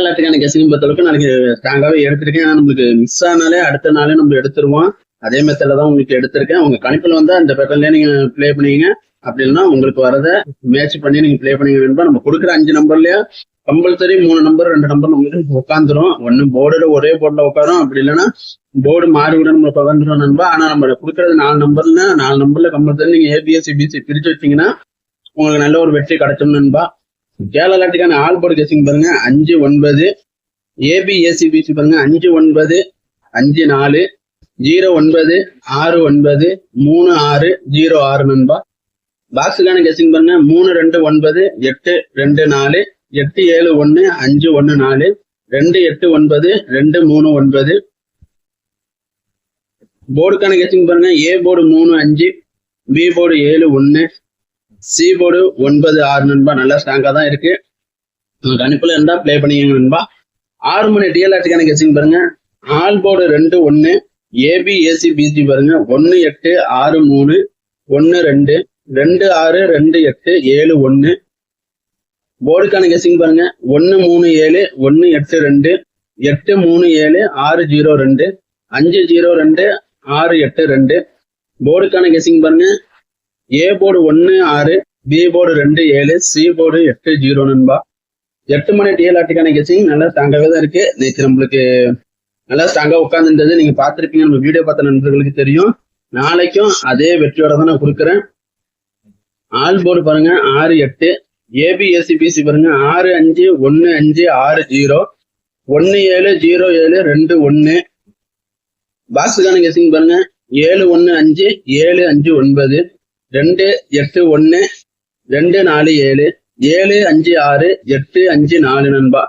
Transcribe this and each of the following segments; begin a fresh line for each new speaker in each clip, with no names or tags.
எல்லாத்துக்கான guessing பொறுத்தளவுக்கு நாளைக்கு ஸ்ட்ராங்காவே எடுத்திருக்கேன். ஏன்னா நம்மளுக்கு மிஸ் ஆனாலே அடுத்த நாளே நம்ம எடுத்துருவோம். அதே மெத்தட்ல தான் உங்களுக்கு எடுத்திருக்கேன். உங்க கணிப்பில் வந்து அந்த பேட்டர்ல நீங்க ப்ளே பண்ணீங்க அப்படி இல்லைன்னா உங்களுக்கு வரத மேட்ச் பண்ணி நீங்க ப்ளே பண்ணீங்க வேணுமா நம்ம கொடுக்குற அஞ்சு நம்பர்லயே கம்பல்சரி மூணு நம்பர் ரெண்டு நம்பர் நம்மளுக்கு உட்காந்துரும் ஒன்னு போர்டுல ஒரே போர்டில் உட்காரும். அப்படி இல்லைன்னா போர்டு மாறி விட நம்ம உட்காந்துரும் நண்பா. ஆனா நம்ம கொடுக்கறது நாலு நம்பர்ல நாலு நம்பர்ல கம்பல்சரி நீங்க ஏபிஎஸ்சி பிசி பிரிச்சு வச்சீங்கன்னா உங்களுக்கு நல்ல ஒரு வெற்றி கிடைச்சோம் நண்பா. கேரளாட்டுக்கான ஆல் போர்டு கெஸிங் பாருங்க. அஞ்சு ஒன்பது. ஏபி ஏசிபிசி பாருங்க. அஞ்சு ஒன்பது அஞ்சு நாலு. ஜீரோ ஒன்பது ஆறு ஒன்பது. மூணு ஆறு ஜீரோ ஆறு நண்பா. பாக்ஸுக்கான கெஸ்டிங் பாருங்க. மூணு ரெண்டு ஒன்பது எட்டு ரெண்டு நாலு. எட்டு ஏழு ஒன்று அஞ்சு ஒன்று நாலு. ரெண்டு எட்டு ஒன்பது ரெண்டு மூணு ஒன்பது. போர்டுக்கான கெஸ்டிங் பாருங்க. ஏ போர்டு மூணு அஞ்சு. பி போர்டு ஏழு ஒன்று சீபோர்டு ஒன்பது ஆறு நண்பா நல்லா ஸ்ட்ராங்கா தான் இருக்கு. உங்களுக்கு கணிப்புல இருந்தா ப்ளே பண்ணிக்கங்க நண்பா. ஆறு மணி டிஎல்ஆர்டிக்கான கெஸிங் பாருங்க. ஆல் போர்டு ரெண்டு ஒன்னு ஏபி ஏசி பிசி பாருங்க. ஒன்னு எட்டு ஆறு மூணு ஒன்னு ரெண்டு. ரெண்டு ஆறு ரெண்டு எட்டு ஏழு ஒன்னு. போர்டுக்கான கெஸ்டிங் பாருங்க. ஒன்னு மூணு ஏழு ஒன்னு எட்டு ரெண்டு. எட்டு மூணு ஏழு ஆறு ஜீரோ ரெண்டு. அஞ்சு ஜீரோ ரெண்டு. ஆறு எட்டு ரெண்டு. போர்டுக்கான கெஸ்டிங் பாருங்க. ஏ போர்டு ஒன்னு ஆறு பி போர்டு ரெண்டு ஏழு சி போர்டு எட்டு ஜீரோ நண்பா. எட்டு மணி டிஎல்ஆர்டிக்கான கெஸிங் நல்லா ஸ்ட்ராங்காகவே தான் இருக்கு. நேற்று நம்மளுக்கு நல்லா ஸ்ட்ராங்காக உட்காந்துருந்தது நீங்க பார்த்துருப்பீங்க நம்ம வீடியோ பார்த்த நண்பர்களுக்கு தெரியும். நாளைக்கும் அதே வெற்றியோட தான் நான் கொடுக்குறேன். ஆல் போர்டு பாருங்க ஆறு எட்டு. ஏபிஎஸ்சிபிசி பாருங்க. ஆறு அஞ்சு ஒன்னு அஞ்சு ஆறு ஜீரோ. ஒன்னு ஏழு ஜீரோ ஏழு ரெண்டு ஒன்னு. பாக்ஸுக்கான கேசிங் பாருங்க. ஏழு ஒன்னு அஞ்சு ஏழு அஞ்சு ஒன்பது. ரெண்டு எட்டு ஒன்னு ரெண்டு நாலு ஏழு ஏழு அஞ்சு ஆறு எட்டு அஞ்சு நாலு நண்பா.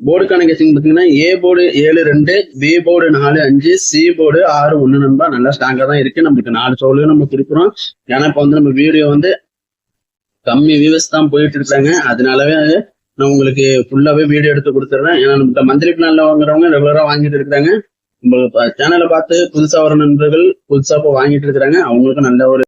போர்டு கணக்கு பார்த்தீங்கன்னா ஏ போர்டு ஏழு ரெண்டு பி போர்டு நாலு அஞ்சு சி போர்டு ஆறு ஒன்று நண்பா. நல்லா ஸ்ட்ராங்காக தான் இருக்கு. நம்மளுக்கு நாலு சோலையும் நம்ம கொடுக்குறோம். ஏன்னா இப்போ வந்து நம்ம வீடியோ வந்து கம்மி வியூவர்ஸ் தான் போயிட்டு இருக்காங்க. அதனாலவே நான் உங்களுக்கு ஃபுல்லாவே வீடியோ எடுத்து கொடுத்துட்றேன் ஏன்னா நம்ம மந்த்லி பிளான்ல வாங்குறவங்க ரெகுலரா வாங்கிட்டு இருக்காங்க. நம்ம சேனலை பார்த்து புதுசா வர நண்பர்கள் புதுசா இப்போ வாங்கிட்டு இருக்கிறாங்க. அவங்களுக்கும் நல்ல ஒரு